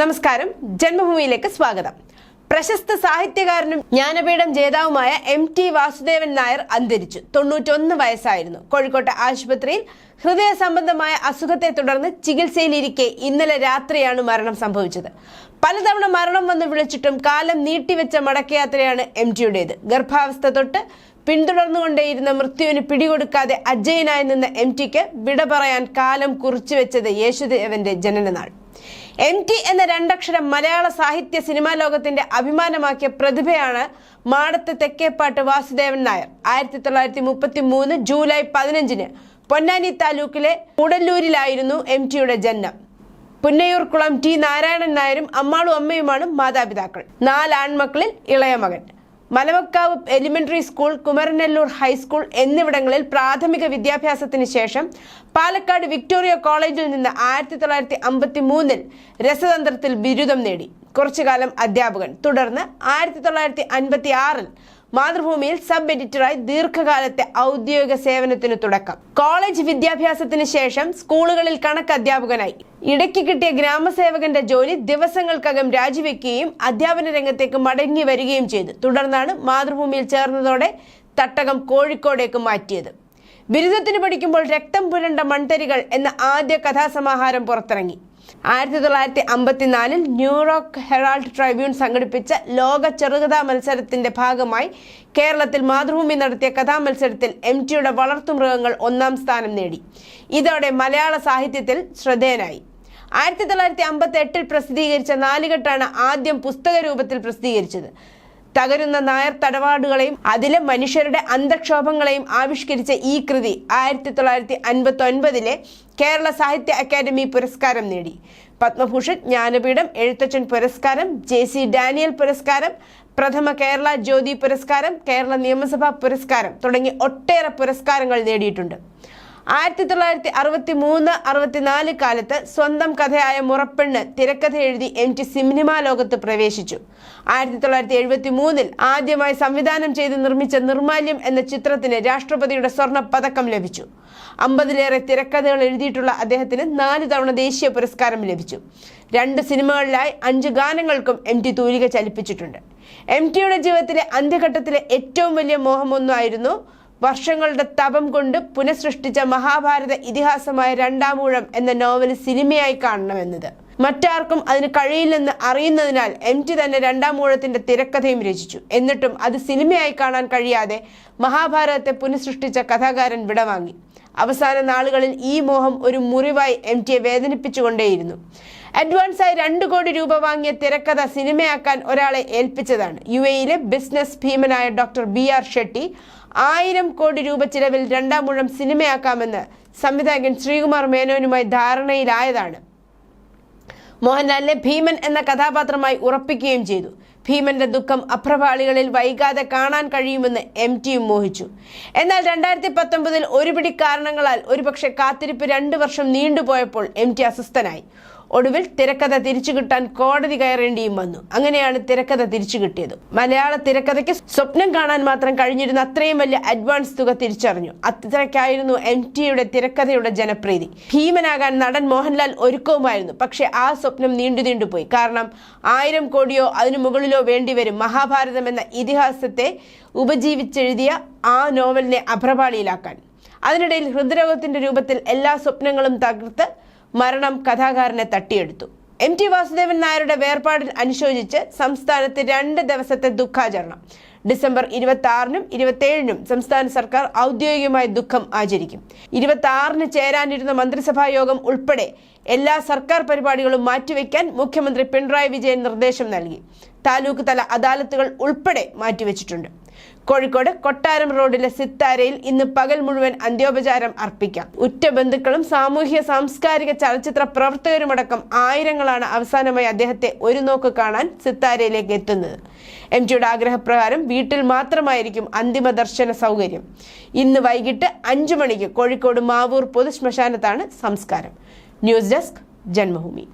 നമസ്കാരം. ജന്മഭൂമിയിലേക്ക് സ്വാഗതം. പ്രശസ്ത സാഹിത്യകാരനും ജ്ഞാനപീഠം ജേതാവുമായ എം ടി വാസുദേവൻ നായർ അന്തരിച്ചു. തൊണ്ണൂറ്റൊന്ന് വയസ്സായിരുന്നു. കോഴിക്കോട്ടെ ആശുപത്രിയിൽ ഹൃദയ സംബന്ധമായ അസുഖത്തെ തുടർന്ന് ചികിത്സയിലിരിക്കെ ഇന്നലെ രാത്രിയാണ് മരണം സംഭവിച്ചത്. പലതവണ മരണം വന്ന് വിളിച്ചിട്ടും കാലം നീട്ടിവെച്ച മടക്കയാത്രയാണ് എം ടിയുടേത് ഗർഭാവസ്ഥ തൊട്ട് പിന്തുടർന്നുകൊണ്ടേയിരുന്ന മൃത്യുവിന് പിടികൊടുക്കാതെ അജയനായി നിന്ന എം ടിക്ക് വിട പറയാൻ കാലം കുറിച്ചു വെച്ചത് യേശുദേവന്റെ ജനനനാൾ. എം ടി എന്ന രണ്ടക്ഷരം മലയാള സാഹിത്യ സിനിമാ ലോകത്തിന്റെ അഭിമാനമാക്കിയ പ്രതിഭയാണ് മാടത്ത് തെക്കേപ്പാട്ട് വാസുദേവൻ നായർ. ആയിരത്തി തൊള്ളായിരത്തി മുപ്പത്തി മൂന്ന് ജൂലൈ പതിനഞ്ചിന് പൊന്നാനി താലൂക്കിലെ ഉടല്ലൂരിലായിരുന്നു എം ടിയുടെ ജന്മം പുന്നയൂർക്കുളം ടി നാരായണൻ നായരും അമ്മാളും അമ്മയുമാണ് മാതാപിതാക്കൾ. നാല് ആൺമക്കളിൽ ഇളയ മകൻ. Malamakkavu elementary school Kumaranellur high school എന്നിവിടങ്ങളിൽ പ്രാഥമിക വിദ്യാഭ്യാസത്തിന് ശേഷം പാലക്കാട് വിക്ടോറിയ കോളേജിൽ നിന്ന് ആയിരത്തി തൊള്ളായിരത്തി അമ്പത്തി മൂന്നിൽ രസതന്ത്രത്തിൽ ബിരുദം നേടി. കുറച്ചുകാലം അധ്യാപകൻ. തുടർന്ന് ആയിരത്തി തൊള്ളായിരത്തി അൻപത്തി ആറിൽ മാതൃഭൂമിയിൽ സബ് എഡിറ്ററായി ദീർഘകാലത്തെ ഔദ്യോഗിക സേവനത്തിന് തുടക്കം. കോളേജ് വിദ്യാഭ്യാസത്തിന് ശേഷം സ്കൂളുകളിൽ കണക്ക് അധ്യാപകനായി. ഇടയ്ക്ക് കിട്ടിയ ഗ്രാമസേവകന്റെ ജോലി ദിവസങ്ങൾക്കകം രാജിവെക്കുകയും അധ്യാപന രംഗത്തേക്ക് മടങ്ങി വരികയും ചെയ്തു. തുടർന്നാണ് മാതൃഭൂമിയിൽ ചേർന്നതോടെ തട്ടകം കോഴിക്കോടേക്ക് മാറ്റിയത്. ബിരുദത്തിന് പഠിക്കുമ്പോൾ രക്തം പുരണ്ട മൺതരികൾ എന്ന ആദ്യ കഥാസമാഹാരം പുറത്തിറങ്ങി. ആയിരത്തി തൊള്ളായിരത്തി അമ്പത്തിനാലിൽ ന്യൂയോർക്ക് ഹെറാൾഡ് ട്രൈബ്യൂൺ സംഘടിപ്പിച്ച ലോക ചെറുകഥാ മത്സരത്തിന്റെ ഭാഗമായി കേരളത്തിൽ മാതൃഭൂമി നടത്തിയ കഥാ കഥാമത്സരത്തിൽ എം ടിയുടെ വളർത്തുമൃഗങ്ങൾ ഒന്നാം സ്ഥാനം നേടി. ഇതോടെ മലയാള സാഹിത്യത്തിൽ ശ്രദ്ധേയനായി. ആയിരത്തി തൊള്ളായിരത്തി അമ്പത്തി എട്ടിൽ പ്രസിദ്ധീകരിച്ച നാലുകെട്ടാണ് ആദ്യം പുസ്തക രൂപത്തിൽ പ്രസിദ്ധീകരിച്ചത്. തകരുന്ന നായർ തടവാടുകളെയും അതിലെ മനുഷ്യരുടെ അന്തക്ഷോഭങ്ങളെയും ആവിഷ്കരിച്ച ഈ കൃതി ആയിരത്തി തൊള്ളായിരത്തി അൻപത്തി ഒൻപതിലെ കേരള സാഹിത്യ അക്കാദമി പുരസ്കാരം നേടി. പത്മഭൂഷൺ ജ്ഞാനപീഠം എഴുത്തച്ഛൻ പുരസ്കാരം ജെ സി ഡാനിയൽ പുരസ്കാരം പ്രഥമ കേരള ജ്യോതി പുരസ്കാരം കേരള നിയമസഭാ പുരസ്കാരം തുടങ്ങി ഒട്ടേറെ പുരസ്കാരങ്ങൾ നേടിയിട്ടുണ്ട്. ആയിരത്തി തൊള്ളായിരത്തി അറുപത്തി മൂന്ന് അറുപത്തിനാല് കാലത്ത് സ്വന്തം കഥയായ മുറപ്പെണ്ണ് തിരക്കഥ എഴുതി എം ടി സിനിമാ ലോകത്ത് പ്രവേശിച്ചു. ആയിരത്തി തൊള്ളായിരത്തി എഴുപത്തി മൂന്നിൽ ആദ്യമായി സംവിധാനം ചെയ്ത് നിർമ്മിച്ച നിർമാല്യം എന്ന ചിത്രത്തിന് രാഷ്ട്രപതിയുടെ സ്വർണ പതക്കം ലഭിച്ചു. അമ്പതിലേറെ തിരക്കഥകൾ എഴുതിയിട്ടുള്ള അദ്ദേഹത്തിന് നാല് തവണ ദേശീയ പുരസ്കാരം ലഭിച്ചു. രണ്ട് സിനിമകളിലായി അഞ്ച് ഗാനങ്ങൾക്കും എം ടി തൂലിക ചലിപ്പിച്ചിട്ടുണ്ട്. എം ടിയുടെ ജീവിതത്തിലെ അന്ത്യഘട്ടത്തിലെ ഏറ്റവും വലിയ മോഹമൊന്നായിരുന്നു വർഷങ്ങളുടെ തപം കൊണ്ട് പുനഃസൃഷ്ടിച്ച മഹാഭാരത ഇതിഹാസമായ രണ്ടാമൂഴം എന്ന നോവൽ സിനിമയായി കാണണമെന്നത്. മറ്റാർക്കും അതിന് കഴിയില്ലെന്ന് അറിയുന്നതിനാൽ എം ടി തന്നെ രണ്ടാം ഊഴത്തിന്റെ തിരക്കഥയും രചിച്ചു. എന്നിട്ടും അത് സിനിമയായി കാണാൻ കഴിയാതെ മഹാഭാരതത്തെ പുനഃസൃഷ്ടിച്ച കഥാകാരൻ വിടവാങ്ങി. അവസാന നാളുകളിൽ ഈ മോഹം ഒരു മുറിവായി എം ടിയെ വേദനിപ്പിച്ചുകൊണ്ടേയിരുന്നു. അഡ്വാൻസായി രണ്ട് കോടി രൂപ വാങ്ങിയ തിരക്കഥ സിനിമയാക്കാൻ ഒരാളെ ഏൽപ്പിച്ചതാണ്. യു എയിലെ ബിസിനസ് ഭീമനായ ഡോക്ടർ ബി ആർ ഷെട്ടി ആയിരം കോടി രൂപ ചിലവിൽ രണ്ടാം മുഴം സിനിമയാക്കാമെന്ന് സംവിധായകൻ ശ്രീകുമാർ മേനോനുമായി ധാരണയിലായതാണ്. മോഹൻലാലിനെ ഭീമൻ എന്ന കഥാപാത്രമായി ഉറപ്പിക്കുകയും ചെയ്തു. ഭീമന്റെ ദുഃഖം അപ്രഭാളികളിൽ വൈകാതെ കാണാൻ കഴിയുമെന്ന് എം ടിയും മോഹിച്ചു. എന്നാൽ രണ്ടായിരത്തി പത്തൊമ്പതിൽ ഒരുപിടി കാരണങ്ങളാൽ ഒരുപക്ഷെ കാത്തിരിപ്പ് രണ്ടു വർഷം നീണ്ടുപോയപ്പോൾ എം ടി അസ്വസ്ഥനായി. ഒടുവിൽ തിരക്കഥ തിരിച്ചു കിട്ടാൻ കോടതി കയറേണ്ടിയും വന്നു. അങ്ങനെയാണ് തിരക്കഥ തിരിച്ചു കിട്ടിയത്. മലയാള തിരക്കഥയ്ക്ക് സ്വപ്നം കാണാൻ മാത്രം കഴിഞ്ഞിരുന്ന അത്രയും വലിയ അഡ്വാൻസ് തുക തിരിച്ചറിഞ്ഞു. അത്രയ്ക്കായിരുന്നു എം ടിയുടെ തിരക്കഥയുടെ ജനപ്രീതി. ഭീമനാകാൻ നടൻ മോഹൻലാൽ ഒരുക്കവുമായിരുന്നു. പക്ഷെ ആ സ്വപ്നം നീണ്ടു നീണ്ടുപോയി കാരണം ആയിരം കോടിയോ അതിനു മുകളിലോ വേണ്ടിവരും മഹാഭാരതം എന്ന ഇതിഹാസത്തെ ഉപജീവിച്ചെഴുതിയ ആ നോവലിനെ അഭ്രപാളിയിലാക്കാൻ. അതിനിടയിൽ ഹൃദ്രോഗത്തിന്റെ രൂപത്തിൽ എല്ലാ സ്വപ്നങ്ങളും തകർത്ത് മരണം കഥാകാരനെ തട്ടിയെടുത്തു. എം ടി വാസുദേവൻ നായരുടെ വേർപാടിൽ അനുശോചിച്ച് സംസ്ഥാനത്ത് രണ്ട് ദിവസത്തെ ദുഃഖാചരണം. ഡിസംബർ ഇരുപത്തി ആറിനും ഇരുപത്തിയേഴിനും സംസ്ഥാന സർക്കാർ ഔദ്യോഗികമായി ദുഃഖം ആചരിക്കും. ഇരുപത്തി ആറിന് ചേരാനിരുന്ന മന്ത്രിസഭാ യോഗം ഉൾപ്പെടെ എല്ലാ സർക്കാർ പരിപാടികളും മാറ്റിവെക്കാൻ മുഖ്യമന്ത്രി പിണറായി വിജയൻ നിർദ്ദേശം നൽകി. താലൂക്ക് തല അദാലത്തുകൾ ഉൾപ്പെടെ മാറ്റിവെച്ചിട്ടുണ്ട്. കോഴിക്കോട് കൊട്ടാരം റോഡിലെ സിത്താരയിൽ ഇന്ന് പകൽ മുഴുവൻ അന്ത്യോപചാരം അർപ്പിക്കാം. ഉറ്റ ബന്ധുക്കളും സാമൂഹ്യ സാംസ്കാരിക ചലച്ചിത്ര പ്രവർത്തകരുമടക്കം ആയിരങ്ങളാണ് അവസാനമായി അദ്ദേഹത്തെ ഒരു നോക്ക് കാണാൻ സിത്താരയിലേക്ക് എത്തുന്നത്. എം ജിയുടെ ആഗ്രഹപ്രകാരം വീട്ടിൽ മാത്രമായിരിക്കും അന്തിമ ദർശന സൗകര്യം. ഇന്ന് വൈകിട്ട് അഞ്ചു മണിക്ക് കോഴിക്കോട് മാവൂർ പൊതുശ്മശാനത്താണ് സംസ്കാരം. News desk Janmabhumi.